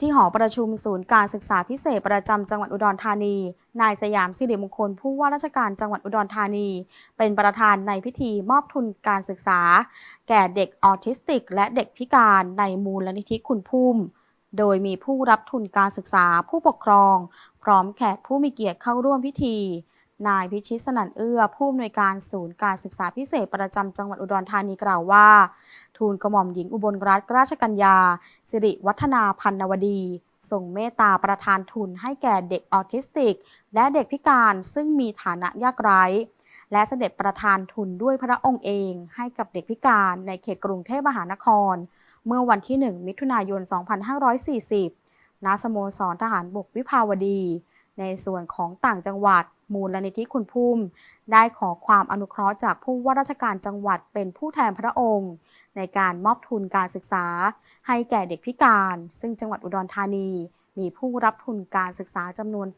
ที่หอประชุมศูนย์การศึกษาพิเศษประจำจังหวัดอุดรธานี นายสยามสิริมงคลผู้ว่าราชการจังหวัดอุดรธานี เป็นประธานในพิธีมอบทุนการศึกษา แก่เด็กออทิสติก และเด็กพิการในมูลนิธิคุณพุ่ม โดยมีผู้รับทุนการศึกษาผู้ปกครอง พร้อมแขกผู้มีเกียรติเข้าร่วมพิธี นายพิชิตสนั่นเอื้อ ผู้อำนวยการศูนย์การศึกษาพิเศษประจำจังหวัดอุดรธานีกล่าวว่า ทูลกระหม่อมหญิงอุบลรัตนราชกัญญา สิริวัฒนาพันนวดีทรงเมตตาประทานทุนให้แก่เด็กออทิสติก และเด็กพิการซึ่งมีฐานะยากไร้ และเสด็จประทานทุนด้วยพระองค์เองให้กับเด็กพิการในเขตกรุงเทพมหานคร เมื่อวันที่ 1 มิถุนายน 2540 ณ สโมสรทหารบกวิภาวดี ในส่วนของต่างจังหวัด มูลนิธิคุณพุ่มได้ขอความอนุเคราะห์จากผู้ว่าราชการจังหวัดเป็นผู้แทนพระองค์ ในการมอบทุนการศึกษา ให้แก่เด็กพิการ ซึ่งจังหวัดอุดรธานี มีผู้รับทุนการศึกษาจำนวน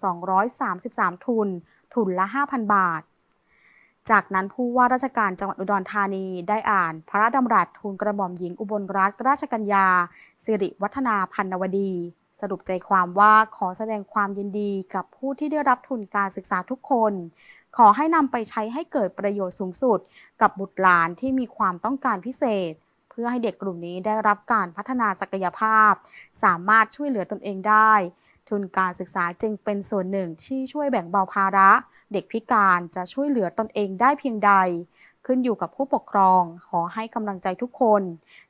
233 ทุน ทุนละ 5,000 บาทจากนั้นผู้ว่าราชการจังหวัดอุดรธานีได้อ่านพระราชดำรัสทูลกระหม่อมหญิงอุบลรัตนราชกัญญาสิริวัฒนาพันนวดี สรุปใจความว่าขอแสดงความยินดีกับผู้ที่ได้รับทุนการศึกษาทุกคน ขอให้นำไปใช้ให้เกิดประโยชน์สูงสุด กับบุตรหลานที่มีความต้องการพิเศษ เพื่อให้เด็กกลุ่มนี้ได้รับการพัฒนาศักยภาพ สามารถช่วยเหลือตนเองได้ ทุนการศึกษาจึงเป็นส่วนหนึ่งที่ช่วยแบ่งเบาภาระ เด็กพิการจะช่วยเหลือตนเองได้เพียงใด ขึ้นอยู่กับผู้ปกครอง ขอให้กำลังใจทุกคน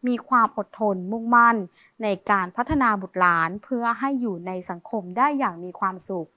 มีความอดทนมุ่งมั่น ในการพัฒนาบุตรหลานเพื่อให้อยู่ในสังคมได้อย่างมีความสุข